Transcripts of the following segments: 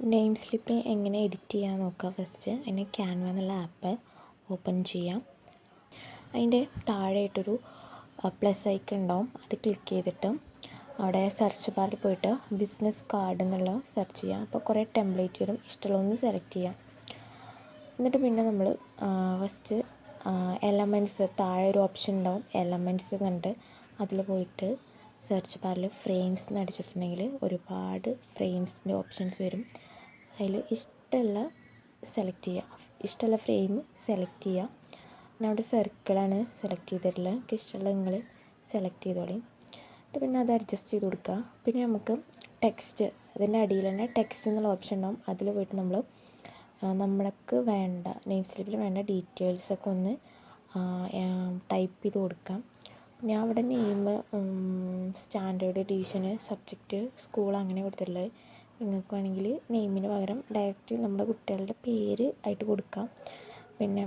Name slip എങ്ങനെ edit ചെയ്യാൻ നോക്കാം ഫസ്റ്റ്. അതിന് ക്യാൻവ എന്നുള്ള ആപ്പ് ഓപ്പൺ ചെയ്യാം. അതിന്റെ താഴെയായിട്ടൊരു പ്ലസ് ഐക്കൺ ഉണ്ടാവും. അത് ക്ലിക്ക് ചെയ്തിട്ട് അവിടെ സെർച്ച് ബാറിൽ പോയിട്ട് ബിസിനസ് കാർഡ് എന്നുള്ള സെർച്ച് ചെയ്യാം. അപ്പോൾ കുറേ ടെംപ്ലേറ്റ് വരും. ഇഷ്ടമുള്ളതൊന്ന് സെലക്ട് ചെയ്യാം. എന്നിട്ട് പിന്നെ നമ്മൾ ഫസ്റ്റ് എലമെന്റ്സ് താഴെ ഒരു ഓപ്ഷൻ ഉണ്ടാവും. എലമെന്റ്സ് കണ്ട് അതിൽ പോയിട്ട് സെർച്ച് ബാറിൽ ഫ്രെയിംസ് എന്ന് അടിച്ചിട്ടുണ്ടെങ്കിൽ ഒരുപാട് ഫ്രെയിംസിന്റെ ഓപ്ഷൻസ് വരും. അതിൽ ഇഷ്ടമുള്ള സെലക്ട് ചെയ്യുക ഇഷ്ടമുള്ള ഫ്രെയിം സെലക്ട് ചെയ്യുക ഞാൻ അവിടെ സർക്കിളാണ് സെലക്ട് ചെയ്തിട്ടുള്ളത് എനിക്ക് ഇഷ്ടമുള്ള നിങ്ങൾ സെലക്ട് ചെയ്തോളി. പിന്നെ അത് അഡ്ജസ്റ്റ് ചെയ്ത് കൊടുക്കുക പിന്നെ നമുക്ക് ടെക്സ്റ്റ് അതിന്റെ അടിയിൽ തന്നെ ടെക്സ്റ്റ് എന്നുള്ള ഓപ്ഷൻ ഉണ്ടാവും. അതിൽ പോയിട്ട് നമ്മൾ നമ്മൾക്ക് വേണ്ട നെയിം സ്ലിപ്പിൽ വേണ്ട ഡീറ്റെയിൽസൊക്കെ ഒന്ന് ടൈപ്പ് ചെയ്ത് കൊടുക്കാം. ഞാൻ അവിടെ നെയിം സ്റ്റാൻഡേർഡ് ഡിവിഷന് സബ്ജക്റ്റ് സ്കൂൾ അങ്ങനെ കൊടുത്തിട്ടുള്ളത്. നിങ്ങൾക്ക് വേണമെങ്കിൽ നെയിമിന് പകരം ഡയറക്റ്റ് നമ്മുടെ കുട്ടികളുടെ പേര് ആയിട്ട് കൊടുക്കാം. പിന്നെ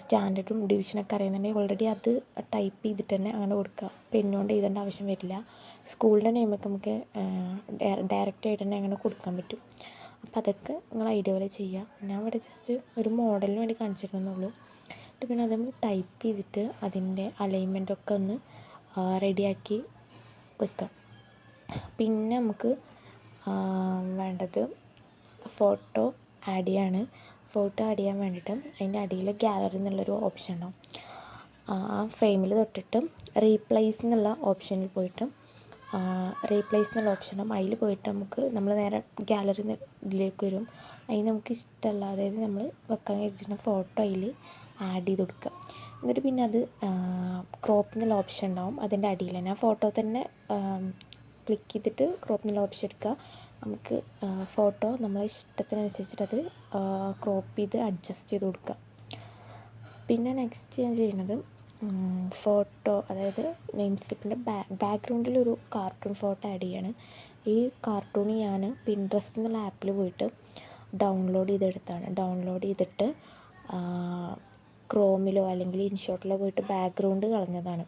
സ്റ്റാൻഡേർഡും ഡിവിഷനൊക്കെ അറിയുന്നുണ്ടെങ്കിൽ ഓൾറെഡി അത് ടൈപ്പ് ചെയ്തിട്ട് തന്നെ അങ്ങനെ കൊടുക്കുക പെന്നുകൊണ്ട് എഴുതേണ്ട ആവശ്യം വരില്ല. സ്കൂളിന്റെ നെയിമൊക്കെ നമുക്ക് ഡയറക്റ്റ് ആയിട്ട് തന്നെ അങ്ങനെ കൊടുക്കാൻ പറ്റും. അപ്പോൾ അതൊക്കെ നിങ്ങൾ ഐഡിയ പോലെ ചെയ്യുക. ഞാൻ ഇവിടെ ജസ്റ്റ് ഒരു മോഡലിന് വേണ്ടി കാണിച്ചിരുന്നുള്ളൂ എന്നിട്ട് പിന്നെ അത് നമ്മൾ ടൈപ്പ് ചെയ്തിട്ട് അതിന്റെ അലൈൻമെന്റൊക്കെ ഒന്ന് റെഡിയാക്കി വെക്കാം. പിന്നെ നമുക്ക് വേണ്ടത് ഫോട്ടോ ആഡ് ചെയ്യാണ്. ഫോട്ടോ ആഡ് ചെയ്യാൻ വേണ്ടിയിട്ട് അതിന്റെ അടിയിൽ ഗാലറി എന്നുള്ളൊരു ഓപ്ഷൻ ഉണ്ടാവും. ആ ഫ്രെയിമിൽ തൊട്ടിട്ട് റീപ്ലേസ് എന്നുള്ള ഓപ്ഷനിൽ പോയിട്ട് റീപ്ലേസ് എന്നുള്ള ഓപ്ഷനും അതിൽ പോയിട്ട് നമുക്ക് നമ്മൾ നേരെ ഗാലറി ഇതിലേക്ക് വരും. അതിന് നമുക്ക് ഇഷ്ടമല്ല അതായത് നമ്മൾ വെക്കാൻ കരുതുന്ന ഫോട്ടോ അതിൽ ആഡ് ചെയ്ത് കൊടുക്കുക എന്നിട്ട് പിന്നെ അത് ക്രോപ്പ് എന്നുള്ള ഓപ്ഷൻ ഉണ്ടാവും. അതിന്റെ അടിയിൽ തന്നെ. ആ ഫോട്ടോ തന്നെ ക്ലിക്ക് ചെയ്തിട്ട് ക്രോപ്പ് എന്നുള്ള ഓപ്ഷൻ എടുക്കുക. നമുക്ക് ഫോട്ടോ നമ്മളെ ഇഷ്ടത്തിനനുസരിച്ചിട്ട് അത് ക്രോപ്പ് ചെയ്ത് അഡ്ജസ്റ്റ് ചെയ്ത് കൊടുക്കുക. പിന്നെ നെക്സ്റ്റ് ഞാൻ ചെയ്യുന്നത് ഫോട്ടോ അതായത് നെയിം സ്ലിപ്പിന്റെ ബാക്ക്ഗ്രൗണ്ടിലൊരു കാർട്ടൂൺ ഫോട്ടോ ആഡ് ചെയ്യാണ്. ഈ കാർട്ടൂൺ ഞാൻ പിൻട്രസ്റ്റ് എന്നുള്ള ആപ്പിൽ പോയിട്ട് ഡൗൺലോഡ് ചെയ്തെടുത്താണ്. ഡൗൺലോഡ് ചെയ്തിട്ട് ക്രോമിലോ അല്ലെങ്കിൽ ഇൻഷോട്ടിലോ പോയിട്ട് ബാക്ക്ഗ്രൗണ്ട് കളഞ്ഞതാണ്.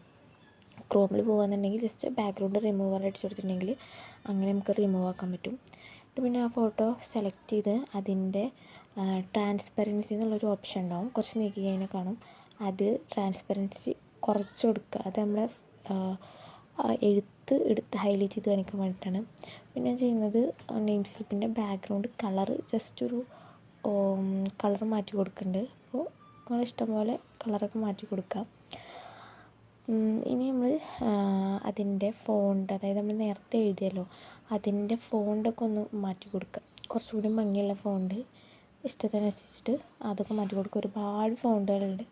ക്രോമിൽ പോകുകയെന്നുണ്ടെങ്കിൽ ജസ്റ്റ് ബാക്ക്ഗ്രൗണ്ട് റിമൂവർ അടിച്ചു കൊടുത്തിട്ടുണ്ടെങ്കിൽ അങ്ങനെ നമുക്ക് റിമൂവ് ആക്കാൻ പറ്റും. എന്നിട്ട് പിന്നെ ആ ഫോട്ടോ സെലക്ട് ചെയ്ത് അതിന്റെ ട്രാൻസ്പെറൻസി എന്നുള്ളൊരു ഓപ്ഷൻ ഉണ്ടാവും. കുറച്ച് നീക്കി കഴിഞ്ഞാൽ കാണും. അത് ട്രാൻസ്പെറൻസി കുറച്ച് കൊടുക്കുക. അത് നമ്മളെ എഴുത്ത് എടുത്ത് ഹൈലൈറ്റ് ചെയ്ത് കാണിക്കാൻ വേണ്ടിയിട്ടാണ്. പിന്നെ ചെയ്യുന്നത് നെയിം സ്ലിപ്പിന്റെ ബാക്ക്ഗ്രൗണ്ട് കളർ ജസ്റ്റ് ഒരു കളർ മാറ്റി കൊടുക്കുന്നുണ്ട്. അപ്പോൾ നിങ്ങൾ ഇഷ്ടം പോലെ കളറൊക്കെ മാറ്റി കൊടുക്കാം. ഇനി നമ്മൾ അതിന്റെ ഫോണ്ട് അതായത് നമ്മൾ നേരത്തെ എഴുതിയല്ലോ അതിന്റെ ഫോണ്ടൊക്കെ ഒന്ന് മാറ്റി കൊടുക്കുക കുറച്ചുകൂടി ഭംഗിയുള്ള ഫോണ്ട് ഇഷ്ടത്തിനനുസരിച്ചിട്ട് അതൊക്കെ മാറ്റി കൊടുക്കുക ഒരുപാട് ഫോണ്ടുകളുണ്ട്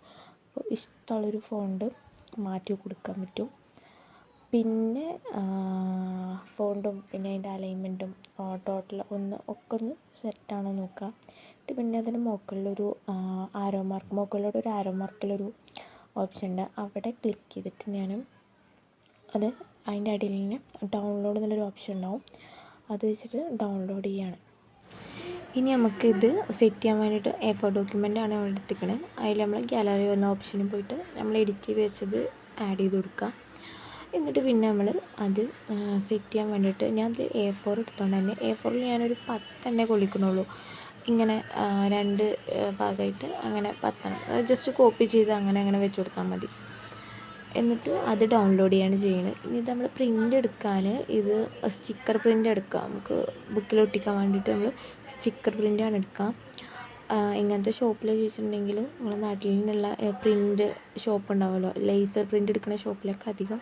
അപ്പോൾ ഇഷ്ടമുള്ളൊരു ഫോണ്ട് മാറ്റി കൊടുക്കാൻ പറ്റും. പിന്നെ ഫോണ്ടും പിന്നെ അതിന്റെ അലൈൻമെന്റും ടോട്ടൽ ഒന്ന് ഒക്കെ ഒന്ന് സെറ്റാണോ നോക്കുക എന്നിട്ട് പിന്നെ അതിന് മുകളിലൊരു ആരോ മാർക്ക് മുകളിലൂടെ ഒരു ആരോ മാർക്കിലൊരു ഓപ്ഷൻ ഉണ്ട്. അവിടെ ക്ലിക്ക് ചെയ്തിട്ട് ഞാൻ അത് അതിന്റെ അടിയിൽ നിന്ന് ഡൗൺലോഡ് എന്നുള്ളൊരു ഓപ്ഷൻ ഉണ്ടാവും. അത് വെച്ചിട്ട് ഡൗൺലോഡ് ചെയ്യാണ്. ഇനി നമുക്കിത് സെറ്റ് ചെയ്യാൻ വേണ്ടിയിട്ട് എ ഫോർ ഡോക്യുമെന്റ് ആണ് അവിടെ എത്തിക്കണത് അതിൽ നമ്മൾ ഗാലറി എന്ന ഓപ്ഷനിൽ പോയിട്ട് നമ്മൾ എഡിറ്റ് ചെയ്ത് വെച്ചത് ആഡ് ചെയ്ത് കൊടുക്കുക എന്നിട്ട് പിന്നെ നമ്മൾ അത് സെറ്റ് ചെയ്യാൻ വേണ്ടിയിട്ട് ഞാൻ അതിൽ എ ഫോർ എടുത്തുകൊണ്ട് തന്നെ എ ഫോറിൽ ഞാനൊരു പത്തെണ്ണേ കൊള്ളിക്കണുള്ളൂ ഇങ്ങനെ രണ്ട് ഭാഗമായിട്ട് അങ്ങനെ പത്തണം. ജസ്റ്റ് കോപ്പി ചെയ്ത് അങ്ങനെ അങ്ങനെ വെച്ച് കൊടുത്താൽ മതി. എന്നിട്ട് അത് ഡൗൺലോഡ് ചെയ്യാണ് ചെയ്യുന്നത്. ഇനി നമ്മൾ പ്രിന്റ് എടുക്കാൻ ഇത് സ്റ്റിക്കർ പ്രിന്റ് എടുക്കാം. നമുക്ക് ബുക്കിൽ ഒട്ടിക്കാൻ വേണ്ടിയിട്ട് നമ്മൾ സ്റ്റിക്കർ പ്രിന്റാണ് എടുക്കുക ഇങ്ങനത്തെ ഷോപ്പിൽ ചോദിച്ചിട്ടുണ്ടെങ്കിൽ നമ്മുടെ നാട്ടിൽ നിന്നുള്ള പ്രിന്റ് ഷോപ്പ് ഉണ്ടാവുമല്ലോ. ലേസർ പ്രിന്റ് എടുക്കുന്ന ഷോപ്പിലൊക്കെ അധികം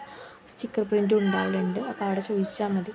സ്റ്റിക്കർ പ്രിന്റ് ഉണ്ടാവലുണ്ട്. അപ്പോൾ അവിടെ ചോദിച്ചാൽ മതി.